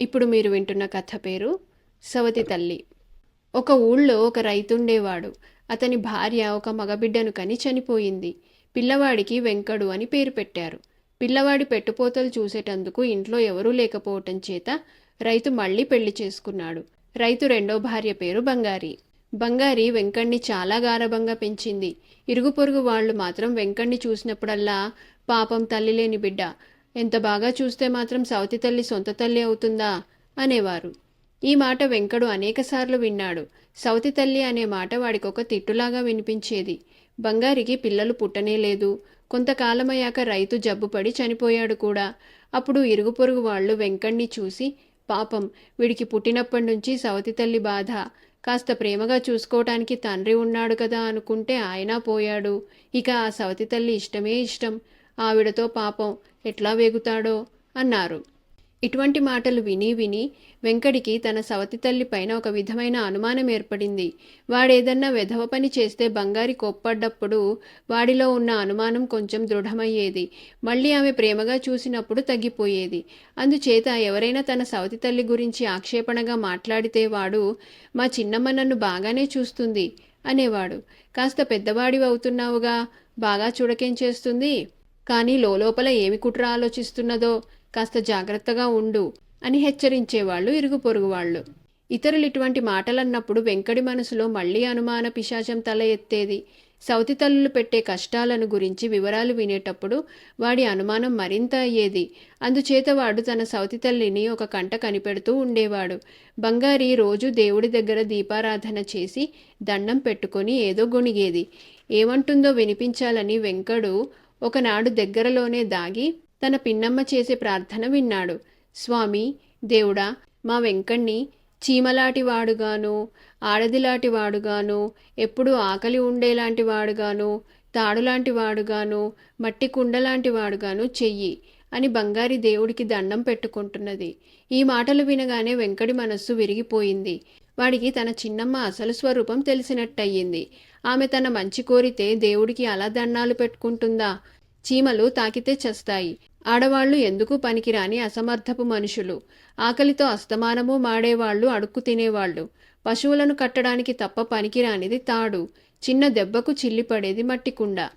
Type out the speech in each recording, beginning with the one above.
ఇప్పుడు మీరు వింటున్న కథ పేరు సవతి తల్లి. ఒక ఊళ్ళో ఒక రైతుండేవాడు. అతని భార్య ఒక మగబిడ్డను కని చనిపోయింది. పిల్లవాడికి వెంకడు అని పేరు పెట్టారు. పిల్లవాడి పెట్టుపోతలు చూసేటందుకు ఇంట్లో ఎవరూ లేకపోవటం చేత రైతు మళ్ళీ పెళ్ళి చేసుకున్నాడు. రైతు రెండో భార్య పేరు బంగారి. బంగారి వెంకణ్ణి చాలా గారభంగా పెంచింది. ఇరుగు పొరుగు వాళ్ళు మాత్రం వెంకణ్ణి చూసినప్పుడల్లా పాపం తల్లి లేని బిడ్డ. ఎంత బాగా చూస్తే మాత్రం సవతి తల్లి సొంత తల్లి అవుతుందా? అనేవారు. ఈ మాట వెంకడు అనేకసార్లు విన్నాడు. సవతి తల్లి అనే మాట వాడికొక తిట్టులాగా వినిపించేది. బంగారికి పిల్లలు పుట్టనే లేదు. కొంతకాలమయ్యాక రైతు జబ్బుపడి చనిపోయాడు కూడా. అప్పుడు ఇరుగు పొరుగు వాళ్ళు వెంకణ్ణి చూసి పాపం వీడికి పుట్టినప్పటి నుంచి సవతి తల్లి బాధ. కాస్త ప్రేమగా చూసుకోవటానికి తండ్రి ఉన్నాడు కదా అనుకుంటే ఆయన పోయాడు. ఇక ఆ సవతి తల్లి ఇష్టమే ఇష్టం. ఆవిడతో పాపం ఎట్లా వేగుతాడో అన్నారు. ఇటువంటి మాటలు విని విని వెంకడికి తన సవతి తల్లి పైన ఒక విధమైన అనుమానం ఏర్పడింది. వాడేదన్నా వెధవ పని చేస్తే బంగారి కోప్పడ్డప్పుడు వాడిలో ఉన్న అనుమానం కొంచెం దృఢమయ్యేది. మళ్ళీ ఆమె ప్రేమగా చూసినప్పుడు తగ్గిపోయేది. అందుచేత ఎవరైనా తన సవతి తల్లి గురించి ఆక్షేపణగా మాట్లాడితే వాడు మా చిన్నమ్మ నన్ను బాగానే చూస్తుంది అనేవాడు. కాస్త పెద్దవాడివి అవుతున్నావుగా బాగా చూడకేం చేస్తుంది? కానీ లోపల ఏమి కుట్ర ఆలోచిస్తున్నదో కాస్త జాగ్రత్తగా ఉండు అని హెచ్చరించేవాళ్ళు ఇరుగు పొరుగు వాళ్ళు. ఇతరులు ఇటువంటి మాటలన్నప్పుడు వెంకడి మనసులో మళ్ళీ అనుమాన పిశాచం తల ఎత్తేది. సౌతి తల్లులు పెట్టే కష్టాలను గురించి వివరాలు వినేటప్పుడు వాడి అనుమానం మరింత అయ్యేది. అందుచేత వాడు తన సౌతి తల్లిని ఒక కంట కనిపెడుతూ ఉండేవాడు. బంగారి రోజు దేవుడి దగ్గర దీపారాధన చేసి దండం పెట్టుకొని ఏదో గొణిగేది. ఏమంటుందో వినిపించాలని వెంకడు ఒకనాడు దగ్గరలోనే దాగి తన పిన్నమ్మ చేసే ప్రార్థన విన్నాడు. స్వామి దేవుడా మా వెంకణ్ణి చీమలాటివాడుగాను వాడుగాను ఆడదిలాంటి వాడుగాను ఎప్పుడు ఆకలి ఉండేలాంటి వాడుగాను తాడులాంటి వాడుగాను మట్టి కుండలాంటి వాడుగాను చెయ్యి అని బంగారి దేవుడికి దండం పెట్టుకుంటున్నది. ఈ మాటలు వినగానే వెంకటి మనస్సు విరిగిపోయింది. వాడికి తన చిన్నమ్మ అసలు స్వరూపం తెలిసినట్టయింది. ఆమె తన మంచి కోరితే దేవుడికి అలా దండాలు పెట్టుకుంటుందా? చీమలు తాకితే చస్తాయి. ఆడవాళ్ళు ఎందుకు పనికిరాని అసమర్థపు మనుషులు? ఆకలితో అస్తమానము మాడేవాళ్ళు అడుక్కు తినేవాళ్ళు. పశువులను కట్టడానికి తప్ప పనికిరానిది తాడు. చిన్న దెబ్బకు చిల్లిపడేది మట్టికుండ.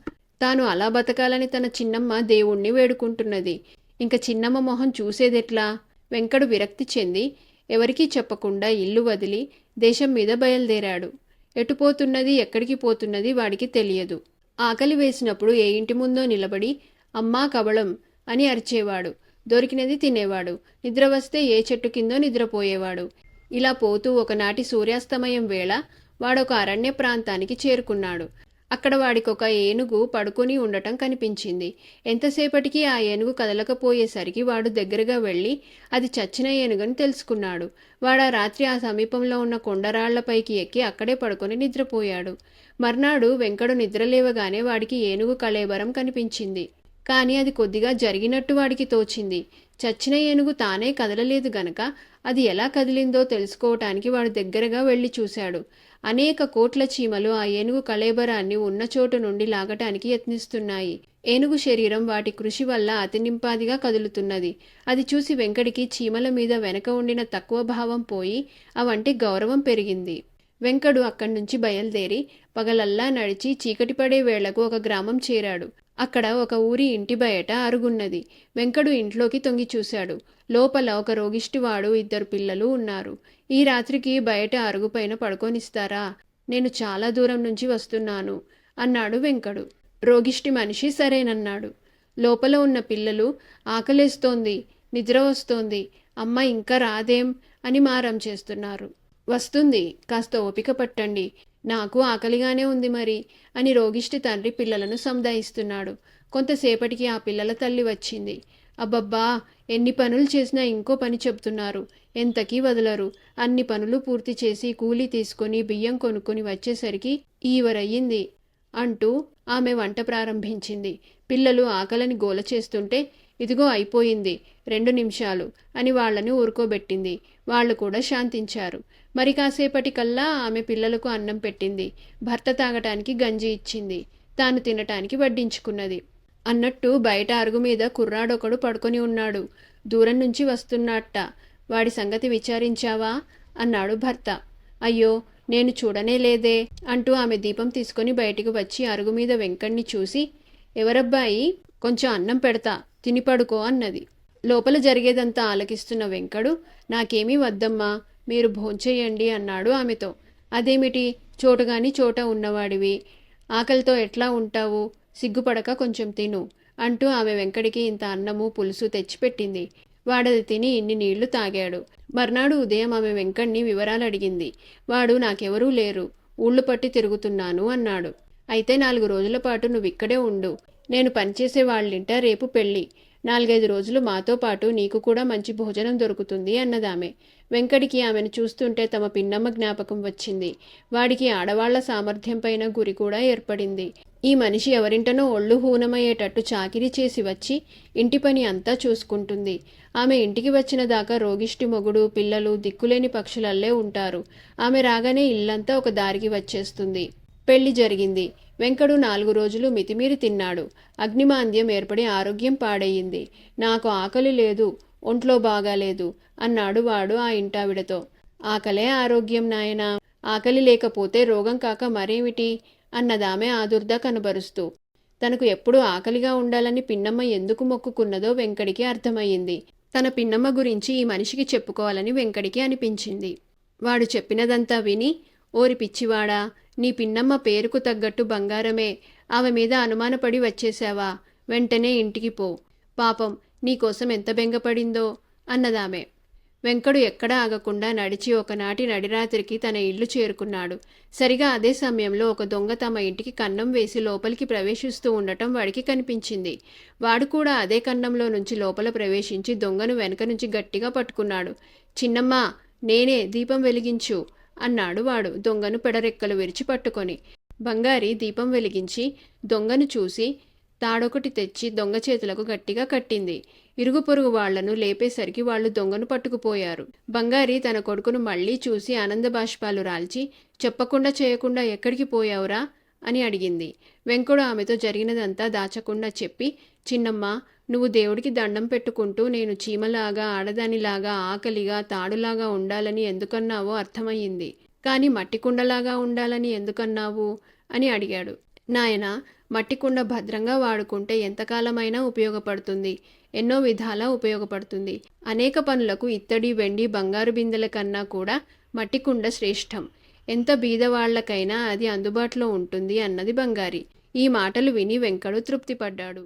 తాను అలా బతకాలని తన చిన్నమ్మ దేవుణ్ణి వేడుకుంటున్నది. ఇంక చిన్నమ్మ మొహం చూసేదెట్లా? వెంకడు విరక్తి చెంది ఎవరికీ చెప్పకుండా ఇల్లు వదిలి దేశం మీద బయలుదేరాడు. ఎటుపోతున్నది ఎక్కడికి పోతున్నది వాడికి తెలియదు. ఆకలి వేసినప్పుడు ఏ ఇంటి ముందో నిలబడి అమ్మా కబళం అని అరిచేవాడు. దొరికినది తినేవాడు. నిద్ర వస్తే ఏ చెట్టు కిందో నిద్రపోయేవాడు. ఇలా పోతూ ఒకనాటి సూర్యాస్తమయం వేళ వాడొక అరణ్య ప్రాంతానికి చేరుకున్నాడు. అక్కడ వాడికొక ఏనుగు పడుకొని ఉండటం కనిపించింది. ఎంతసేపటికి ఆ ఏనుగు కదలకపోయేసరికి వాడు దగ్గరగా వెళ్ళి అది చచ్చిన ఏనుగని తెలుసుకున్నాడు. వాడు ఆ రాత్రి ఆ సమీపంలో ఉన్న కొండరాళ్ళపైకి ఎక్కి అక్కడే పడుకొని నిద్రపోయాడు. మర్నాడు వెంకడు నిద్రలేవగానే వాడికి ఏనుగు కళేబరం కనిపించింది. కానీ అది కొద్దిగా జరిగినట్టు వాడికి తోచింది. చచ్చిన ఏనుగు తానే కదలలేదు గనక అది ఎలా కదిలిందో తెలుసుకోవటానికి వాడు దగ్గరగా వెళ్ళి చూశాడు. అనేక కోట్ల చీమలు ఆ ఏనుగు కళేబరాన్ని ఉన్న చోటు నుండి లాగటానికి యత్నిస్తున్నాయి. ఏనుగు శరీరం వాటి కృషి వల్ల అతినింపాదిగా కదులుతున్నది. అది చూసి వెంకటికి చీమల మీద వెనక ఉండిన తక్కువ భావం పోయి అవంటి గౌరవం పెరిగింది. వెంకడు అక్కడి నుంచి బయలుదేరి పగలల్లా నడిచి చీకటి పడే వేళకు ఒక గ్రామం చేరాడు. అక్కడ ఒక ఊరి ఇంటి బయట అరుగున్నది. వెంకడు ఇంట్లోకి తొంగి చూశాడు. లోపల ఒక రోగిష్టివాడు ఇద్దరు పిల్లలు ఉన్నారు. ఈ రాత్రికి బయట అరుగుపైన పడుకోనిస్తారా? నేను చాలా దూరం నుంచి వస్తున్నాను అన్నాడు వెంకడు. రోగిష్టి మనిషి సరేనన్నాడు. లోపల ఉన్న పిల్లలు ఆకలేస్తోంది నిద్ర వస్తోంది అమ్మ ఇంకా రాదేం అని మారం చేస్తున్నారు. వస్తుంది. కాస్త ఓపిక పట్టండి. నాకు ఆకలిగానే ఉంది మరి అని రోగిష్టి తండ్రి పిల్లలను సముదాయిస్తున్నాడు కొంతసేపటికి ఆ పిల్లల తల్లి వచ్చింది. అబ్బబ్బా ఎన్ని పనులు చేసినా ఇంకో పని చెప్తున్నారు. ఎంతకీ వదలరు. అన్ని పనులు పూర్తి చేసి కూలీ తీసుకొని బియ్యం కొనుక్కొని వచ్చేసరికి ఈవరయ్యింది అంటూ ఆమె వంట ప్రారంభించింది. పిల్లలు ఆకలిని గోల చేస్తుంటే ఇదిగో అయిపోయింది రెండు నిమిషాలు అని వాళ్ళను ఊరుకోబెట్టింది. వాళ్ళు కూడా శాంతించారు. మరి కాసేపటికల్లా ఆమె పిల్లలకు అన్నం పెట్టింది. భర్త తాగటానికి గంజి ఇచ్చింది. తాను తినటానికి వడ్డించుకున్నది. అన్నట్టు బయట అరుగు మీద కుర్రాడొకడు పడుకొని ఉన్నాడు. దూరం నుంచి వస్తున్నట్ట వాడి సంగతి విచారించావా? అన్నాడు భర్త. అయ్యో నేను చూడనే లేదే అంటూ ఆమె దీపం తీసుకొని బయటికి వచ్చి అరుగు మీద వెంకణ్ణి చూసి ఎవరబ్బాయి కొంచెం అన్నం పెడతా. తిని పడుకో అన్నది. లోపల జరిగేదంతా ఆలకిస్తున్న వెంకడు నాకేమీ వద్దమ్మా మీరు భోంచేయండి అన్నాడు ఆమెతో. అదేమిటి? చోటుగాని చోట ఉన్నవాడివి. ఆకలితో ఎట్లా ఉంటావు? సిగ్గుపడక కొంచెం తిను అంటూ ఆమె వెంకడికి ఇంత అన్నము పులుసు తెచ్చిపెట్టింది. వాడది తిని ఇన్ని నీళ్ళు తాగాడు. మర్నాడు ఉదయం ఆమె వెంకణ్ణి వివరాలు అడిగింది వాడు నాకెవరూ లేరు. ఊళ్ళు పట్టి తిరుగుతున్నాను అన్నాడు. అయితే నాలుగు రోజుల పాటు నువ్వు ఇక్కడే ఉండు. నేను పనిచేసే వాళ్ళింట రేపు పెళ్ళి. నాలుగైదు రోజులు మాతో పాటు నీకు కూడా మంచి భోజనం దొరుకుతుంది అన్నదామె. వెంకటికి ఆమెను చూస్తుంటే తమ పిన్నమ్మ జ్ఞాపకం వచ్చింది. వాడికి ఆడవాళ్ళ సామర్థ్యం పైన గురి కూడా ఏర్పడింది. ఈ మనిషి ఎవరింటనో ఒళ్ళు హూనమయ్యేటట్టు చాకిరి చేసి వచ్చి ఇంటి పని అంతా చూసుకుంటుంది. ఆమె ఇంటికి వచ్చిన దాకా రోగిష్టి మొగుడు పిల్లలు దిక్కులేని పక్షులల్లే ఉంటారు. ఆమె రాగానే ఇల్లంతా ఒక దారికి వచ్చేస్తుంది. పెళ్ళి జరిగింది. వెంకడు నాలుగు రోజులు మితిమీరి తిన్నాడు. అగ్నిమాంద్యం ఏర్పడి ఆరోగ్యం పాడయింది నాకు ఆకలి లేదు ఒంట్లో బాగాలేదు అన్నాడు వాడు ఆ ఇంటావిడతో. ఆకలే ఆరోగ్యం నాయనా. ఆకలి లేకపోతే రోగం కాక మరేమిటి? అన్నదామె ఆదుర్దా కనబరుస్తూ. తనకు ఎప్పుడూ ఆకలిగా ఉండాలని పిన్నమ్మ ఎందుకు మొక్కుకున్నదో వెంకడికి అర్థమయ్యింది. తన పిన్నమ్మ గురించి ఈ మనిషికి చెప్పుకోవాలని వెంకడికి అనిపించింది. వాడు చెప్పినదంతా విని ఓరి పిచ్చివాడా నీ పిన్నమ్మ పేరుకు తగ్గట్టు బంగారమే ఆమె మీద అనుమానపడి వచ్చేశావా? వెంటనే ఇంటికి పో. పాపం నీకోసం ఎంత బెంగపడిందో? అన్నదామె. వెంకడు ఎక్కడా ఆగకుండా నడిచి ఒకనాటి నడిరాత్రికి తన ఇల్లు చేరుకున్నాడు. సరిగా అదే సమయంలో ఒక దొంగ తమ ఇంటికి కన్నం వేసి లోపలికి ప్రవేశిస్తూ ఉండటం వాడికి కనిపించింది. వాడు కూడా అదే కన్నంలో నుంచి లోపల ప్రవేశించి దొంగను వెనక నుంచి గట్టిగా పట్టుకున్నాడు. చిన్నమ్మ నేనే దీపం వెలిగించు. అన్నాడు వాడు దొంగను పెడరెక్కలు విరిచి పట్టుకొని. బంగారి దీపం వెలిగించి దొంగను చూసి తాడొకటి తెచ్చి దొంగ చేతులకు గట్టిగా కట్టింది. ఇరుగు పొరుగు వాళ్ళను లేపేసరికి వాళ్ళు దొంగను పట్టుకుపోయారు. బంగారి తన కొడుకును మళ్ళీ చూసి ఆనంద బాష్పాలు రాల్చి చెప్పకుండా చేయకుండా ఎక్కడికి పోయావురా? అని అడిగింది. వెంకుడు ఆమెతో జరిగినదంతా దాచకుండా చెప్పి చిన్నమ్మ నువ్వు దేవుడికి దండం పెట్టుకుంటూ నేను చీమలాగా ఆడదానిలాగా ఆకలిగా తాడులాగా ఉండాలని ఎందుకన్నావో అర్థమయ్యింది. కానీ మట్టి కుండలాగా ఉండాలని ఎందుకన్నావు? అని అడిగాడు. నాయన మట్టి కుండ భద్రంగా వాడుకుంటే ఎంతకాలమైనా ఉపయోగపడుతుంది? ఎన్నో విధాలా ఉపయోగపడుతుంది? అనేక పనులకు ఇత్తడి వెండి బంగారు బిందెల కన్నా కూడా మట్టి కుండ శ్రేష్టం. ఎంత బీదవాళ్ళకైనా అది అందుబాటులో ఉంటుంది అన్నది బంగారి. ఈ మాటలు విని వెంకడు తృప్తిపడ్డాడు.